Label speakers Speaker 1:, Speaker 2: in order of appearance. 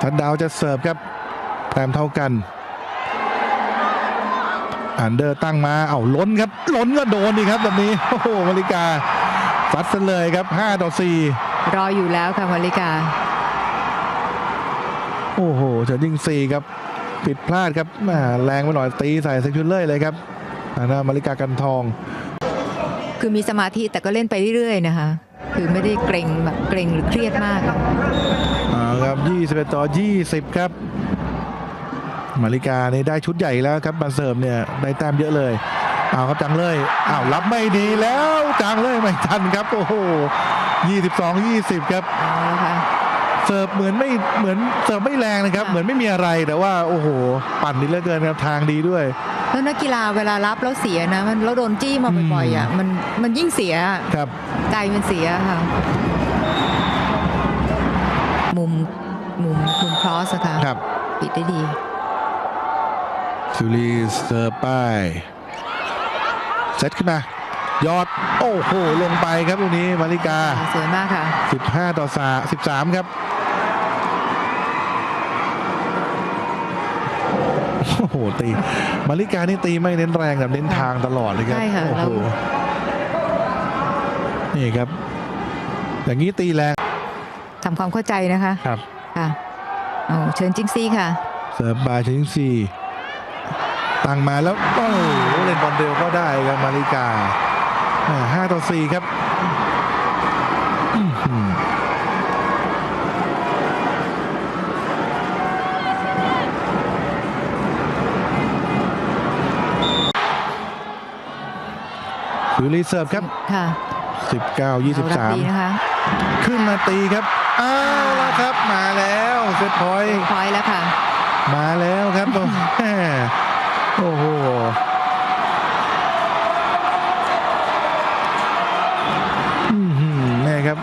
Speaker 1: ทัดดาวจะเสิร์ฟครับแต้มเท่ากัน อันเดอร์ตั้งมาเอาล้นครับล้นก็โดนดีครับแบบนี้โอ้โหมาริกาซัดซะเลยครับ5ต่อ4
Speaker 2: รออยู่แล้วค่ะมาริกา
Speaker 1: โอ้โหเฉินยิงสี่ครับผิดพลาดครับแหม่แรงไปหน่อยตีใส่เซคิวเลอร์เลยครับอันนั้นมาริกากันทอง
Speaker 2: คือมีสมาธิแต่ก็เล่นไปเรื่อยๆนะคะ คือไม่ได้เกรงแบบเกรงหรือเครียดมากอะ
Speaker 1: อ่าครับ21ต่อ 20 ครับ มาริกานี่ได้ชุดใหญ่แล้วครับมาเสิร์ฟเนี่ยได้แต้มเยอะเลยเอาครับจังเลยอ้าวรับไม่ดีแล้วจังเลยไม่ทันครับ โอ้โห22 20 ครับ
Speaker 2: เอาละค่ะ
Speaker 1: เสิร์ฟเหมือนไม่เหมือนเสิร์ฟไม่แรงนะครับ
Speaker 2: ค่ะ
Speaker 1: เหมือนไม่มีอะไรแต่ว่าโอ้โห ปั่นดีเหลือเกินครับทางดีด้วย
Speaker 2: แล้วนักกีฬาเวลารับแล้วเสียนะ มันแล้วโดนจี้มาบ่อยๆอะมันมันยิ่งเสียอะ
Speaker 1: ครับ
Speaker 2: ใจมันเสียค่ะ มุมมุมมุมครอสอะค่ะ
Speaker 1: ครับ
Speaker 2: ปิดได้ดี
Speaker 1: ซิลีเสิร์ฟไปเซตขึ้นมายอด โอ้โห ลงไปครับตรงนี้มาริกา
Speaker 2: สวยมากค่ะ
Speaker 1: 15 ต่อ 3 13 ครับ โอ้โหตีมาริกานี่ตีไม่เน้นแรงแบบเน้นทางตลอดเลยครับ
Speaker 2: ใช่ค่ะ
Speaker 1: โอ้
Speaker 2: แล้
Speaker 1: โห
Speaker 2: ว
Speaker 1: นี่ครับ อย่างนี้ตีแรง
Speaker 2: ทำความเข้าใจนะคะ
Speaker 1: ครับ
Speaker 2: ค่ะเอาเชิญจิงซี่ค่ะ
Speaker 1: เสิร์ฟบายชิงซีตั้งมาแล้วโอ้โหเล่นบอลเร็วก็ได้ครับมาริกาอ่าห้าต่อสี่ครับ ถือรีเซิร์ฟครับ
Speaker 2: ค่ะ
Speaker 1: 19 23 ขึ้นมาตีครับ อ้าวแล้วครับ มาแล้วเซตพอยต์
Speaker 2: พอยต์แล้วค่ะ
Speaker 1: มาแล้วครับโอ้โหนี่ครับ